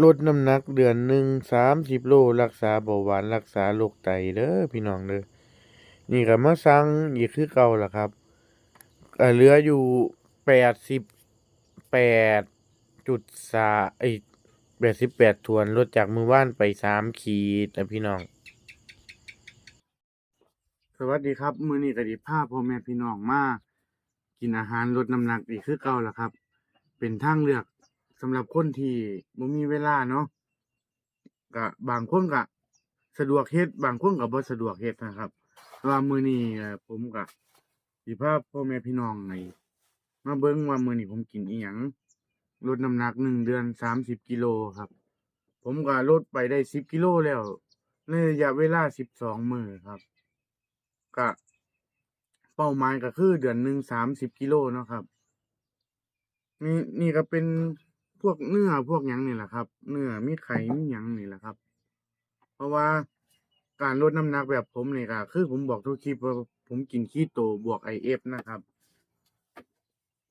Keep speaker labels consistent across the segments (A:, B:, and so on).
A: ลดน้ำหนักเดือนหนึ่งสามสิบโลรักษาเบาหวานรักษาโรคไตเด้อพี่น้องเด้อนี่ก็มาสั่งอีกคือเก่าล่ะครับก็เหลืออยู่แปดสิบแปดจุดสาไอแปดสิบแปดถวนลดจากมือว่านไปสามขีดนะพี่น้อง สวัสดีครับ มือนี้ก็ไดิพาพ่อแม่พี่น้องมากินอาหารลดน้ำหนักอีกคือเก่าล่ะครับ เป็นทางเลือก สำหรับคนที่บ่มีเวลาเนาะก็บางคนก็สะดวกเฮ็ดบางคนก็บ่สะดวกเฮ็ดนะครับว่ามื้อนี้ผมก็สิพาพ่อแม่พี่น้องให้มาเบิ่งว่ามื้อนี้ผมกินอีหยังลดน้ำหนักหนึ่งเดือน30กิโลครับ ผมก็ลดไปได้10กิโลแล้วในระยะเวลา12มื้อครับก็เป้าหมายก็คือเดือนหนึ่งสามสิบกิโลเนาะครับ นี่นี่ก็เป็น พวกเนื้อพวกหยังนี่แหละครับ เนื้อมีไข่มีหยังนี่แหละครับ เพราะว่าการลดน้ำหนักแบบผมนี่ก็คือผมบอกทุกคลิปว่าผมกินคีโตบวกไอเอฟนะครับ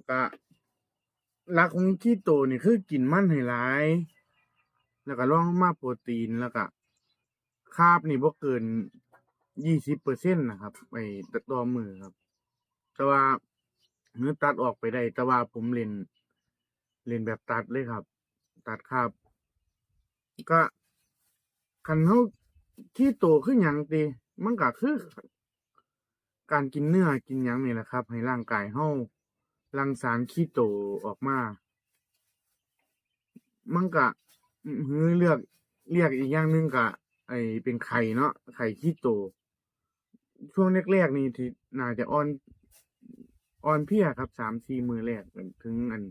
A: ก็หลักของคีโตนี่คือกินมันให้หลาย แล้วก็รองลงมาโปรตีนแล้วก็คาร์บนี่บ่เกินยี่สิบเปอร์เซ็นต์นะครับไปต่อมือครับ แต่ว่าเนื้อตัดออกไปได้แต่ว่าผมเล่น เล่นแบบตัดเลยครับ ตัดคาบก็คันเฮาที่โตขึ้นอหยังติมันก็คือ การกินเนื้อกินหยังนี่แหละครับ ให้ร่างกายเฮาหลั่งสารคีโตออกมา มันก็ฮือเลือกเรียกอีกอย่างหนึงก็ไอเป็นไข่เนาะไข่คีโต ช่วงแรกๆนี่ที่น่าจะอ่อนอ่อนเพลียครับสามสี่มือแรกถึงอัน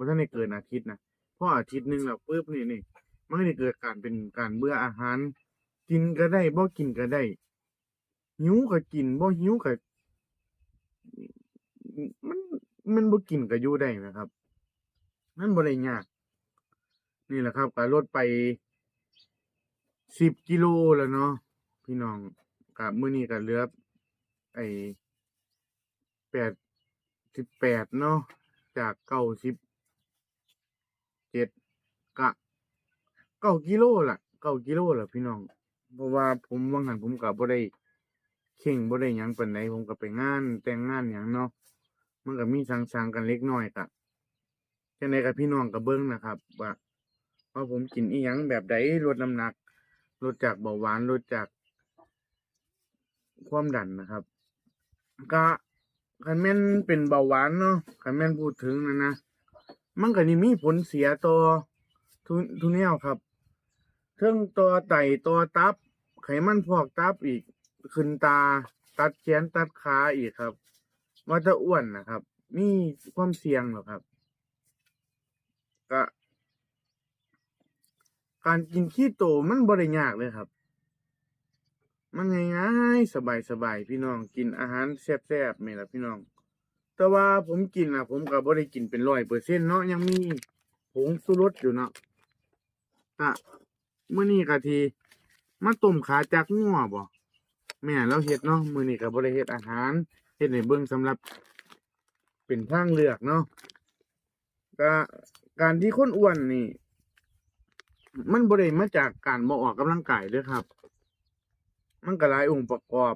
A: บ่ทันได้เกินอาทิตย์นะพออาทิตย์หนึ่งแล้วปึ๊บนี่นี่มันก็ได้เกิดการเป็นการเบื่ออาหาร กินก็ได้บ่กินก็ได้หิวก็กินบ่หิวก็มันมันบ่กินก็อยู่ได้นะครับมันบ่ได้ยากนี่แหละครับก็ลดไปสิบกิโลแล้วเนาะพี่น้องกับมื้อนี้ก็เหลือไอ้แปดสิบแปดเนาะจากเก้าสิบ เจ็ดกะเก้ากิโลล่ะเก้ากิโลล่ะพี่น้อง เพราะว่าผมว่างหันผมกับบ่ได้เข่งบ่ได้หยังปานใดผมก็ไปงาน แต่งงานหยังเนาะมันก็มีสังๆกันเล็กน้อยกะจังไดกับพี่น้องก็เบิ่งนะครับ ว่าว่าผมกินอีหยังแบบใดลดน้ำหนักลดจากเบาหวานลดจากความดันนะครับ ก็คันแม่นเป็นเบาหวานเนาะคันแม่นพูดถึงนะนะ มันก็นี่มีผลเสียต่อทุนทุนแนวครับเทิงต่อไตต่อตับ ไขมันพอกตับอีก ขึ้นตา ตัดแขนตัดขาอีกครับ ว่าจะอ้วนนะครับมีความเสี่ยงหรอครับก็การกินคีโตมันบ่ได้ยากเลยครับ มันง่ายๆสบายๆพี่น้องกินอาหารแซ่บๆนี่ล่ะพี่น้อง แต่ว่าผมกินนะผมก็บ่ได้กินเป็นร้อยเปอร์เซ็นต์เนาะยังมีผงชูรสอยู่เนาะก็มื้อนี้ก็ทีมาต้มขาจากงัวบ่แม่เราเฮ็ดเนาะมื้อนี้ก็บ่ได้เฮ็ดอาหารเฮ็ดให้เบิ่งสำหรับ เป็นทางเลือกเนาะก็การที่คนอ้วนนี่ มันบ่ได้มาจากการบ่ออกกำลังกายเด้อครับ มันก็หลายองค์ประกอบ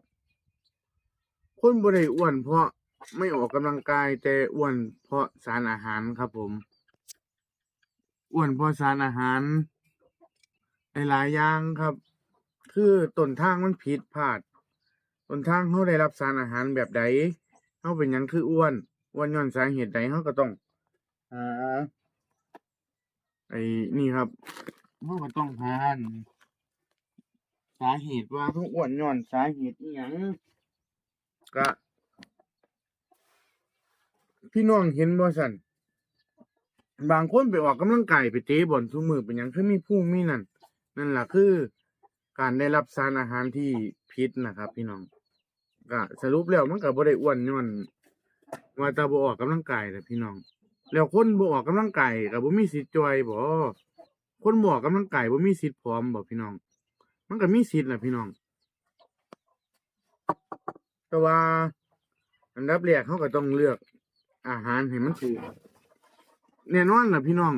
A: คนบ่ได้อ้วนเพราะ ไม่ออกกำลังกายแต่อ้วนเพราะสารอาหารครับผม อ้วนเพราะสารอาหารหลายๆอย่างครับ คือต้นทางมันผิดพลาดต้นทางเขาได้รับสารอาหารแบบใดเขาเป็นยังคืออ้วนอ้วนย้อนสาเหตุใดเขาก็ต้องหาไอ้นี่ครับเขาก็ต้องหานสาเหตุว่าเขาอ้วนย้อนสาเหตุอหยังก็ พี่น้องเห็นบ่สันบางคนไปออกกำลังกายไปเตะบอลทุกมือเป็นยังคือมีพุ่งมีนั่นนั่นแหละคือ การได้รับสารอาหารที่พิษนะครับ พี่น้องก็สรุปแล้วมันก็บ่ได้อ้วนย้อนว่าตาบ่ออกกำลังกายแหละพี่น้อง แล้วคนบ่ออกกำลังกายก็บ่มีสิทธิ์จอยบ่คนบ่ออกกำลังกายบ่มีสิทธิ์ผอมบ่พี่น้อง มันก็มีสิทธิ์แหละพี่น้อง แต่ว่า อันดับแรกเขาก็ต้องเลือก อาหารให้มันถูกแน่นอนล่ะพี่น้อง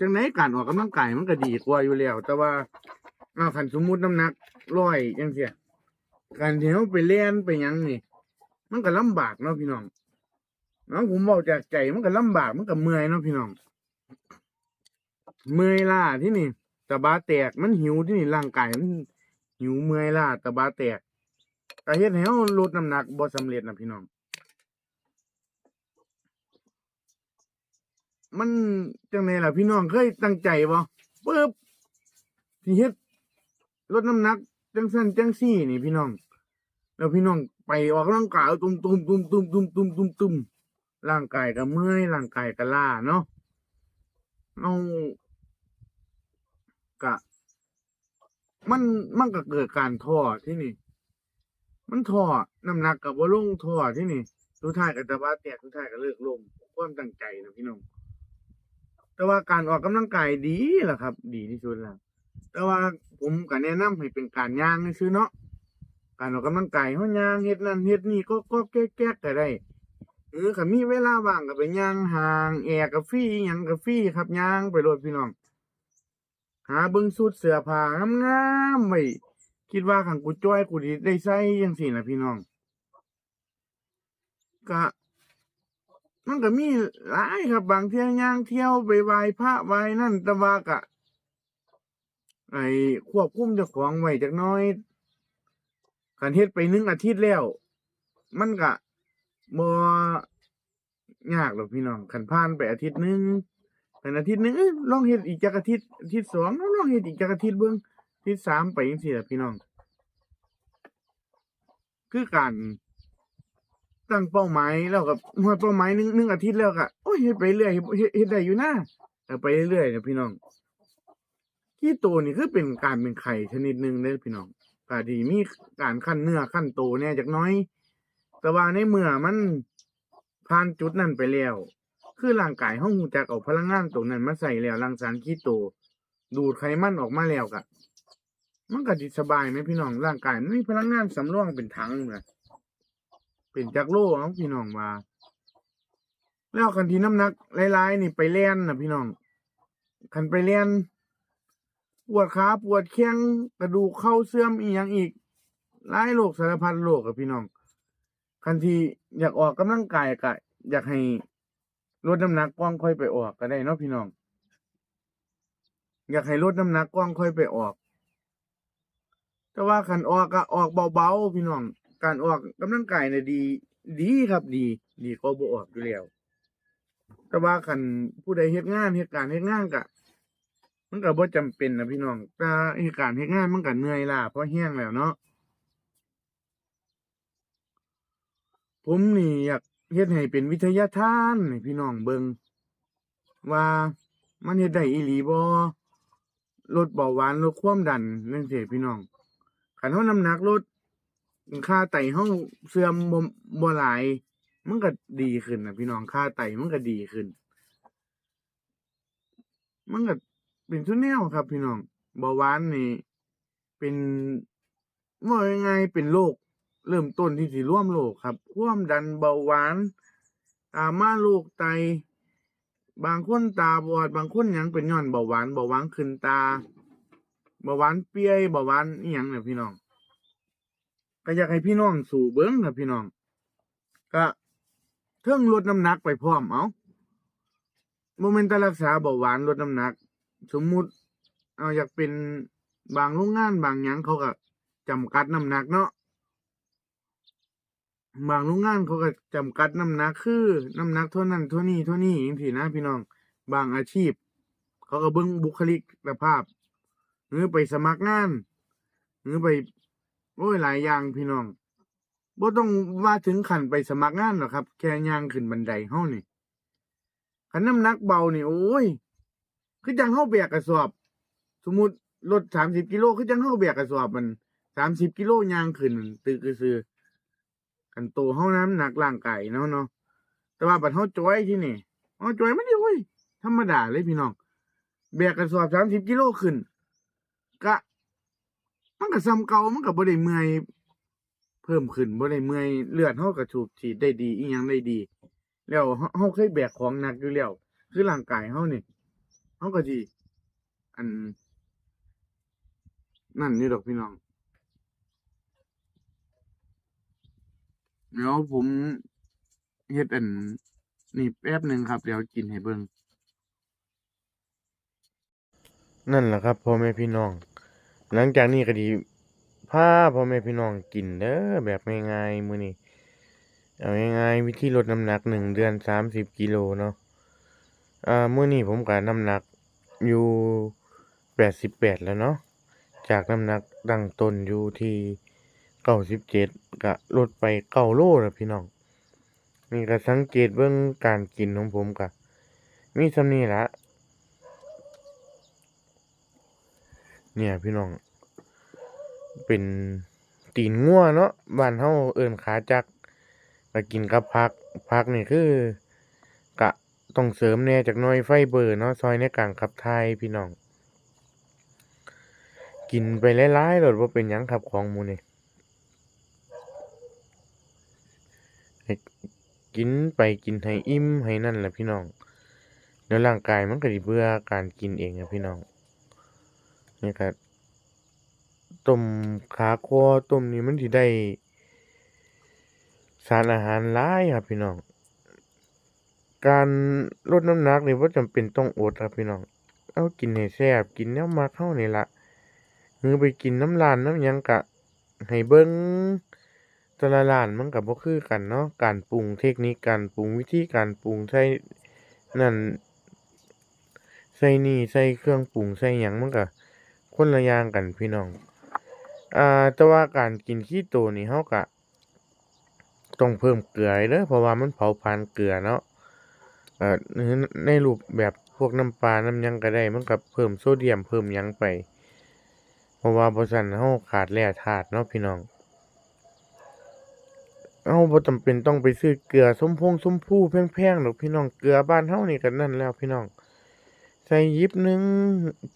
A: จังไหนการออกกำลังกายมันก็ดีกว่าอยู่แล้ว แต่ว่าเอาคันสมมุติน้ำหนักร้อยจังซี่การที่เราไปเล่นไปหยังนี่ มันก็ลำบากเนาะพี่น้องเนาะผมบอกจากใจมันก็ลำบากมันก็เมื่อยเนาะพี่น้อง เมื่อยล้าที่นี่ตะบาแตกมันหิวที่นี่ร่างกายมันหิวเมื่อยล้าตะบาแตกก็เฮ็ดให้เราลดน้ำหนักบ่สำเร็จนะพี่น้อง มันจังไดล่ะพี่น้องเคยตั้งใจบ่ปึ๊บสิเฮ็ดลดน้ำหนักจังซั่นจังซี่นี่พี่น้อง แล้วพี่น้องไปออกกำลังกายตุ้มตุ้มตุ้มตุ้มตุ้มตุ้มตุ้มตุ้มร่างกายก็เมื่อยร่างกายก็ล้าเนาะเอากะ มันมันก็เกิดการท้อที่นี่ มันท้อน้ำหนักกับว่าลงท้อที่นี่สุดท้ายก็จะว่าแตกสุดท้ายก็เลิกลงความตั้งใจนะพี่น้อง แต่ว่าการออกกำลังกายดีแหละครับ ดีที่สุดแล้วแต่ว่าผมก็แนะนำให้เป็นการย่างซื้อเนาะการออกกำลังกายเฮาย่างเฮ็ดนั่นเฮ็ดนี่ก็ก็แก๊กๆก็ได้เออคันมีเวลาว่างก็ไปย่างห่างแอร์ก็ฟรีอิหยังก็ฟรีครับย่างไปโลดพี่น้อง หาเบิ่งสูทเสื้อผ้างามๆไว้คิดว่าคันกูจ้อยกูสิได้ใส่จังซี่ล่ะพี่น้องก็ มันก็มีหลายครับ บางเที่ยย่างเที่ยวไปไหว้พระไหว้นั่นต่ว่าก็ไอ้ควบคุมเจ้าของไว้จักน้อยคันเฮ็ดไปหนึ่งอาทิตย์แล้ว มันก็บ่ยากหรอกพี่น้องคันผ่านไปอาทิตย์หนึงคันอาทิตย์หนึงลองเฮ็ดอีกจักอาทิตย์อาทิตย์สองลองเฮ็ดอีกจักอาทิตย์เบิ่งอาทิตย์สามไปจังซี่ละพี่น้อง คือการ ตั้งเป้าหมายแล้วก็ฮอดเป้าหมายหนึ่งหนึ่งอาทิตย์แล้วก็โอ้ยเฮ็ดไปเรื่อยเฮ็ดเฮ็ดได้อยู่นะแต่ไปเรื่อยๆนะพี่น้องขี้โตนี่คือเป็นการเป็นไข่ชนิดหนึ่งเด้อพี่น้องก็ดีมีการขั้นเนื้อขั้นโตเนี่ยจักน้อย แต่ว่าในเมื่อมันผ่านจุดนั้นไปแล้ว คือร่างกายเฮาฮู้จักเอาพลังงานตรงนั้นมาใส่แล้วรังสารคีโต ดูดไขมันออกมาแล้วก็มันก็สิสบายไหมพี่น้องร่างกายมันมีพลังงานสำรองเป็นถังน่ะ เป็นจักโลเอาพี่น้องว่า แล้วคันที่น้ำหนักหลายๆนี่ไปเล่นนะพี่น้องคันไปเล่นปวดขาปวดแข้งกระดูกเข้าเสื่อมอีกอย่างอีกหลายโรคสารพัดโรคกับพี่น้องคันที่อยากออกกำลังกายก็อยากให้ลดน้ำหนักกว้างค่อยไปออกก็ได้เนาะพี่น้อง อยากให้ลดน้ำหนักกว้างค่อยไปออก แต่ว่าคันออกก็ออกเบาๆพี่น้อง การออกกำลังกายเนี่ยดี ดีครับดีดีก็บ่ออกอยู่แล้วแต่ว่าคันผู้ใดเฮ็ดงานเฮ็ดการเฮ็ดงานก็มันก็บ่จำเป็นนะพี่น้องแต่เหตุการเฮ็ดงานมันก็เหนื่อยล้าเพราะแห้งแล้วเนาะผมนี่อยากเฮ็ดให้เป็นวิทยาทานให้พี่น้องเบิงว่ามันเฮ็ดได้อีหลีบ่ลดเบาหวานลดความดันจังซี่พี่น้องคันเฮาน้ำหนักลด ค่าไตเฮาเสื่อมบ่บ่หลาย มันก็ดีขึ้นนะพี่น้องค่าไตมันก็ดีขึ้น มันก็เป็นทุนแนวครับ พี่น้องเบาหวานนี่เป็นว่ายังไงเป็นโรคเริ่มต้นที่สิร่วมโรคครับความดันเบาหวานตามมาโรคไต บางคนตาบอด บางคนยังเป็นย้อนเบาหวานเบาหวานขึ้นตาเบาหวานเปียเบาหวานอีหยังเนี่ยพี่น้อง ก็อยากให้พี่น้องสู่เบิ้งครับพี่น้อง ก็เทิงลดน้ำหนักไปพร้อมเอาโมเมนต์รักษาเบาหวานลดน้ำหนัก สมมุติ เอาอยากเป็นบางโรงงานบางหยังเขาก็จำกัดน้ำหนักเนาะบางโรงงานเขาก็จำกัดน้ำหนักคือน้ำหนักเท่านั้นเท่านี้เท่านี้อย่างที่นะ พี่น้อง บางอาชีพ เขาก็เบิ่งบุคลิกภาพ หรือไปสมัครงาน หรือไป โอ้ยหลายอย่างพี่น้องบ่ต้องว่าถึงขันไปสมัครงานหรอกครับ แค่ย่างขึ้นบันไดเฮานี่คันน้ำหนักเบานี่โอ้ยคือจังเฮาแบกกระสอบ สมมุติรถสามสิบกิโลคือจังเฮาแบกกระสอบมันสามสิบกิโลย่างขึ้นตึกซื่อกันโตเฮาน้ำหนักร่างกายเนาะเนาะแต่ว่าบัดเฮาจอยที่นี่เฮาจอยไมันนี่โอ้ยธรรมดาเลยพี่น้องแบกกระสอบสามสิบกิโลขึ้น กะ มันก็ซ้ำเก่ามันก็บ่ได้เมื่อยเพิ่มขึ้นบ่ได้เมื่อยเลือดเฮาก็สูบฉีดได้ดีอีหยังได้ดี แล้วเฮาเฮาเคยแบกของหนักอยู่แล้วคือร่างกายเฮานี่เฮาก็สิอัน นั่นนี่ดอกพี่น้องเดี๋ยวผมเฮ็ดอันนี่แป๊บหนึ่งครับ เดี๋ยวกินให้เบิ่งนั่นแหละครับพ่อแม่พี่น้อง หลังจากนี้ก็ดีพาพ่อแม่พี่น้องกินเด้อแบบง่ายๆมื้อนี้เอาง่ายๆวิธีลดน้ำหนักหนึ่งเดือนสามสิบกิโลเนาะอ่ามื้อนี้ผมก็น้ำหนักอยู่แปดสิบแปดแล้วเนาะจากน้ำหนักดั้งต้นอยู่ที่เก้าสิบเจ็ดก็ลดไปเก้าโลแล้วพี่น้องนี่ก็สังเกตเบิ่งการกินของผมก็มีสำนีละ เนี่ยพี่น้อง เป็นตีนงัวเนาะบ้านเฮาเอิ้นขาจักรก็กินกับผักผักนี่คือก็ต้องเสริมแน่จักน่อยไฟเบอร์เนาะช่วยในการขับถ่ายพี่น้อง กินไปหลายๆโลดบ่เป็นหยังครับของมูนี้ให้กินไปกินให้อิ่มให้นั่นแหละพี่น้อง เดี๋ยวร่างกายมันก็สิเบื่อการกินเองอะพี่น้อง นี่ก็ต้มขาคอต้มนี่มันสิได้ สารอาหารหลายครับพี่น้อง การลดน้ำหนักนี่บ่จำเป็นต้องอดครับพี่น้อง เอากินให้แซ่บกินแนวมักเรานี่ล่ะหรือไปกินน้ำรานน้ำหยังก็ให้เบิ่งแต่ละร้านมันก็บ่คือกันเนาะ การปรุงเทคนิคการปรุงวิธีการปรุงใส่นั่นใส่นี่ใส่เครื่องปรุงใส่หยังมันก็ คนละอย่างกันพี่น้อง อ่าแต่ว่าการกินคีโตนี่เราก็ต้องเพิ่มเกลือเด้อเพราะว่ามันเผาผลาญเกลือเนาะเอ่อในรูปแบบพวกน้ำปลาน้ำยังก็ได้ มันก็เพิ่มโซเดียมเพิ่มยังไป เพราะว่าบ่ซั้นเราขาดแร่ธาตุเนาะพี่น้องเราบ่จำเป็นต้องไปซื้อเกลือส้มพงส้มพู่แพงๆดอกพี่น้องเกลือบ้านเรานี่ก็นั่นแล้วพี่น้อง ใส่ยิบหนึ่ง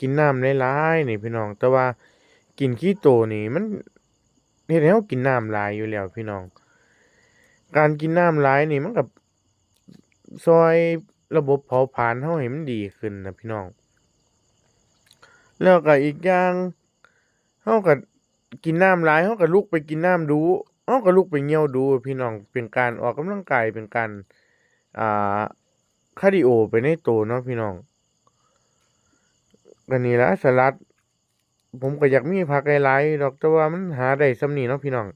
A: กินน้ำหลายๆนี่พี่น้อง แต่ว่ากินคีโตนี่มันเฮ็ดให้เรากินน้ำหลายอยู่แล้วพี่น้อง การกินน้ำหลายนี่มันก็ช่วยระบบเผาผลาญเราให้มันดีขึ้นนะพี่น้อง แล้วก็อีกอย่างเราก็กินน้ำหลายเราก็ลุกไปกินน้ำดู๋เราก็ลุกไปเหี่ยวดูพี่น้องเป็นการออกกำลังกายเป็นการอ่าคาร์ดีโอไปในตัวเนาะพี่น้อง ก็นี่ละสลัด ผมก็อยากมีผักหลายๆดอกแต่ว่ามันหาได้สำนีเนาะพี่น้อง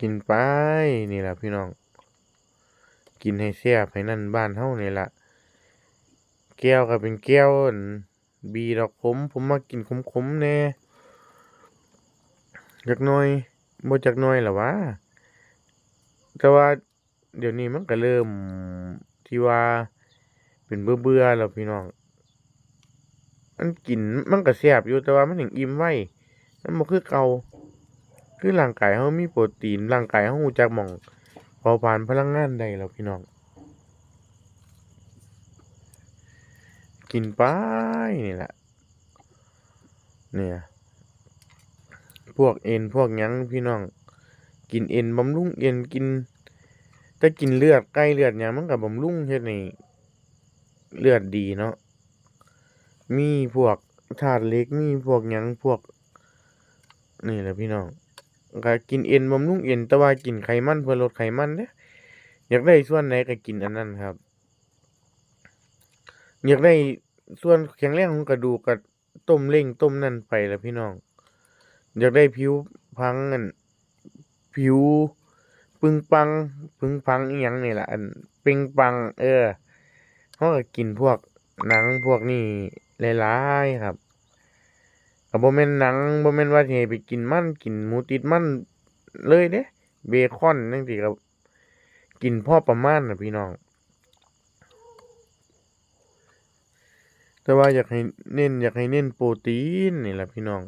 A: กินไปนี่ละพี่น้อง กินให้แซ่บให้นั่นบ้านเรานี่ละแก้วก็เป็นแก้วบีดอกขมผมมักกินขมๆแน่จักน่อยบ่จักน่อยล่ะหวาแต่ว่าเดี๋ยวนี้มันก็เริ่มที่ว่า เป็นเบื่อๆแล้วพี่น้อง มันกินมันก็แซ่บอยู่แต่ว่ามันหั้นอิ่มไวมันบ่คือเก่าคือร่างกายเรามีโปรตีนร่างกายเรารู้จักหม้องเผาผลาญพลังงานได้แล้วพี่น้อง กินไปนี่แหละ เนี่ย พวกเอ็นพวกยังพี่น้อง กินเอ็นบำรุงเอ็นกินแต่กินเลือดไก่เลือดหยังมันก็บบำรุงเฮ็ดให้ เลือดดีเนาะมีพวกธาตุเล็กมีพวกหยังพวก นี่แหละพี่น้องก็กินเอ็นบำรุงเอ็นแต่ว่ากินไขมันเพื่อลดไขมันเด้อยากได้ส่วนไหนก็กินอันนั้นครับ อยากได้ส่วนแข็งแรงของกระดูกก็ต้มเล้งต้มนั่นไปละพี่น้อง อยากได้ผิวพรรณนั่นผิว ปึงปังผึงพังอิหยังนี่แหละอันปล่งปัง เออ เราก็กินพวกหนังพวกนี้หลายๆครับก็บ่แม่นหนังบ่แม่นว่าสิให้ไปกินมันกินหมูติดมันเลยเดะเบคอนจั่งซี้ก็กินพอประมาณน่ะพี่น้อง แต่ว่าอยากให้เน้นอยากให้เน้นโปรตีนนี่แหละพี่น้อง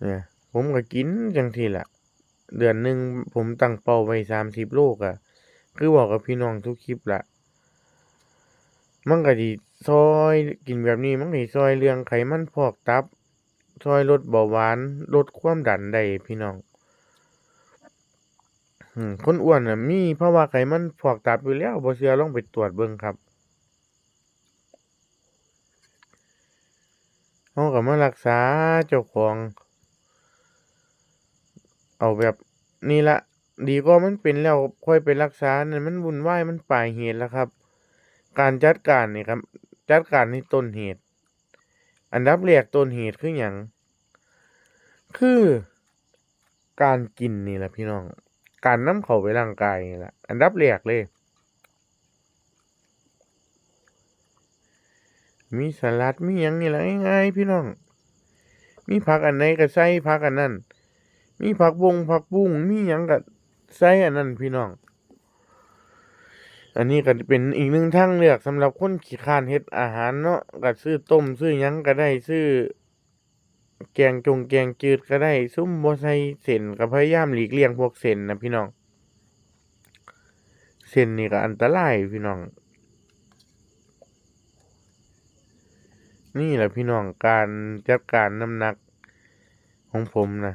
A: เนี่ยผมก็กินจังซี้ล่ะเดือนหนึ่งผมตั้งเป้าไว้สามสิบโลก็คือเว้ากับพี่น้องทุกคลิปละ มันก็สิช่วยกินแบบนี้มันก็สิช่วยเรื่องไขมันพอกตับ ช่วยลดเบาหวาน ลดความดันได้พี่น้อง อืม คนอ้วนน่ะมีภาวะไขมันพอกตับอยู่แล้วบ่เชื่อลองไปตรวจเบิ่งครับเราก็มารักษาเจ้าของ เอาแบบนี่ละ ดีกว่ามันเป็นแล้วค่อยไปรักษานั่นมันวุ่นวายมันปลายเหตุแล้วครับ การจัดการนี่ครับ จัดการที่ต้นเหตุ อันดับแรกต้นเหตุคือหยังคือ การกินนี่แหละพี่น้อง การน้ำเข้าไปร่างกายนี่แหละอันดับแรกเลย มีสลัดมีหยังนี่แหละง่ายๆพี่น้อง มีผักอันไหนก็ใส่ผักอันนั้น มีผักบงผักบุ้งมีหยังก็ใส่อันนั้นพี่น้อง อันนี้ก็เป็นอีกหนึ่งทางเลือกสำหรับคนขี้คร้านเฮ็ดอาหารเนาะก็ซื้อต้มซื้อหยังก็ได้ซื้อ แกงจงแกงจืดก็ได้ ซุ่มบ่ใส่เส้นก็พยายามหลีกเลี่ยงพวกเส้นนะพี่น้องเส้นนี่ก็อันตรายพี่น้อง นี่แหละพี่น้องการจัดการน้ำหนักของผมนะ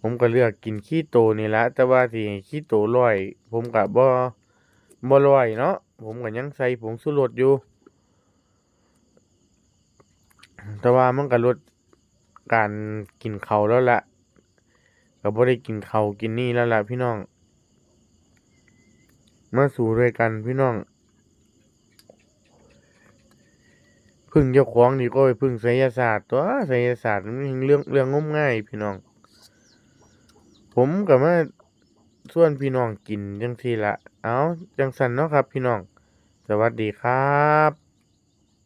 A: ผมก็เลือกกินคีโตนี่ละแต่ว่าที่ให้โตร้อย ผมก็บ่ บ่ร้อยเนาะผมก็ยังใส่ผงชูรสอยู่ แต่ว่ามันก็ลดการกินเขาแล้วละก็บ่ได้กินเขากินนี่แล้วละพี่น้องมาสู่ด้วยกันพี่น้องพึ่งเจ้าของนี่ก็ไปพึ่งไสยศาสตร์ตัวไสยศาสตร์มันเรื่องเรื่องงมง่ายพี่น้อง ผมก็มาชวนพี่น้องกินจังซี่ละ เอาจังสันเนาะครับพี่น้อง สวัสดีครับ